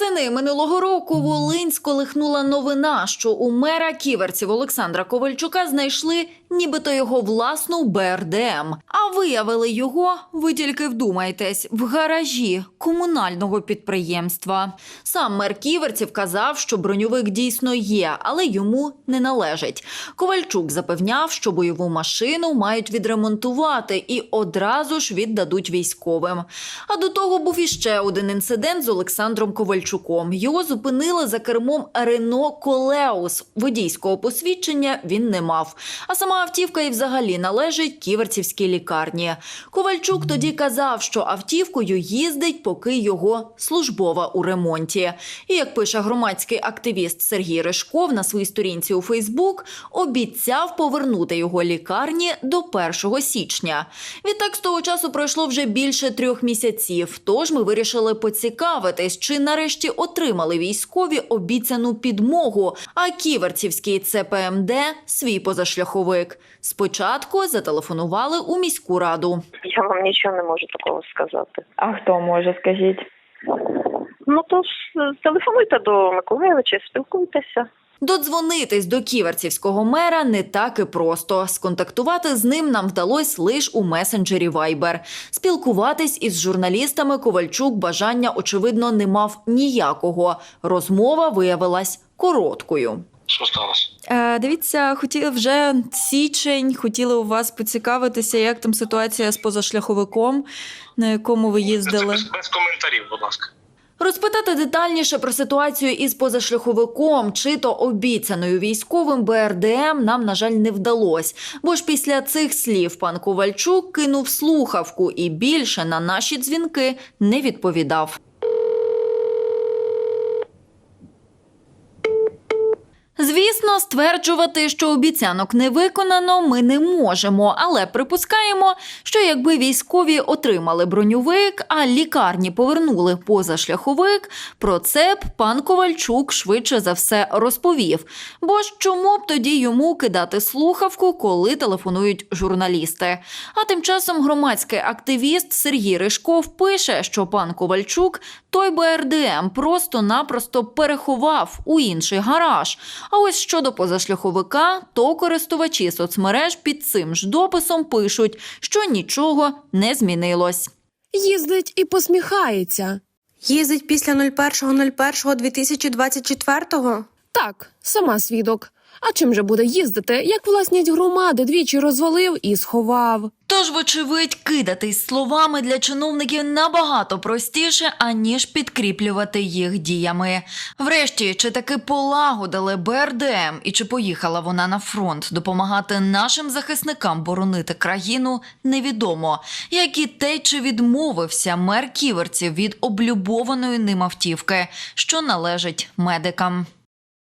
Восени минулого року Волинь сколихнула новина, що у мера ківерців Олександра Ковальчука знайшли нібито його власну БРДМ. А виявили його, ви тільки вдумайтесь, в гаражі комунального підприємства. Сам мер ківерців казав, що броньовик дійсно є, але йому не належить. Ковальчук запевняв, що бойову машину мають відремонтувати і одразу ж віддадуть військовим. А до того був іще один інцидент з Олександром Ковальчуком. Його зупинили за кермом Рено Колеус. Водійського посвідчення він не мав. А сама автівка і взагалі належить ківерцівській лікарні. Ковальчук тоді казав, що автівкою їздить, поки його службова у ремонті. І як пише громадський активіст Сергій Ришков на своїй сторінці у Фейсбук, обіцяв повернути його лікарні до 1 січня. Відтак з того часу пройшло вже більше трьох місяців. Тож ми вирішили поцікавитись, чи нарешті отримали військові обіцяну підмогу, а ківерцівський ЦПМД свій позашляховик. Спочатку зателефонували у міську раду. Я вам нічого не можу такого сказати. А хто може, скажіть? Ну то ж телефонуйте до Миколаєвича, спілкуйтеся. Додзвонитись до ківерцівського мера не так і просто. Сконтактувати з ним нам вдалося лише у месенджері Viber. Спілкуватись із журналістами Ковальчук бажання, очевидно, не мав ніякого. Розмова виявилась короткою. Що сталося? Е, дивіться, хотіли вже січень, хотіли у вас поцікавитися, як там ситуація з позашляховиком, на якому ви їздили. без, без коментарів, будь ласка. Розпитати детальніше про ситуацію із позашляховиком чи то обіцяною військовим БРДМ нам, на жаль, не вдалося. Бо ж після цих слів пан Ковальчук кинув слухавку і більше на наші дзвінки не відповідав. Звісно, стверджувати, що обіцянок не виконано, ми не можемо, але припускаємо, що якби військові отримали броньовик, а лікарні повернули позашляховик, про це б пан Ковальчук швидше за все розповів. Бо ж чому б тоді йому кидати слухавку, коли телефонують журналісти? А тим часом громадський активіст Сергій Ришков пише, що пан Ковальчук той БРДМ просто-напросто переховав у інший гараж. А ось щодо позашляховика, то користувачі соцмереж під цим ж дописом пишуть, що нічого не змінилось. Їздить і посміхається. Їздить після 01.01.2024? Так, сама свідок. А чим же буде їздити, як власність громади двічі розвалив і сховав? Тож, вочевидь, кидатись словами для чиновників набагато простіше, аніж підкріплювати їх діями. Врешті, чи таки полагодили БРДМ і чи поїхала вона на фронт допомагати нашим захисникам боронити країну, невідомо. Як і те, чи відмовився мер ківерців від облюбованої ним автівки, що належить медикам.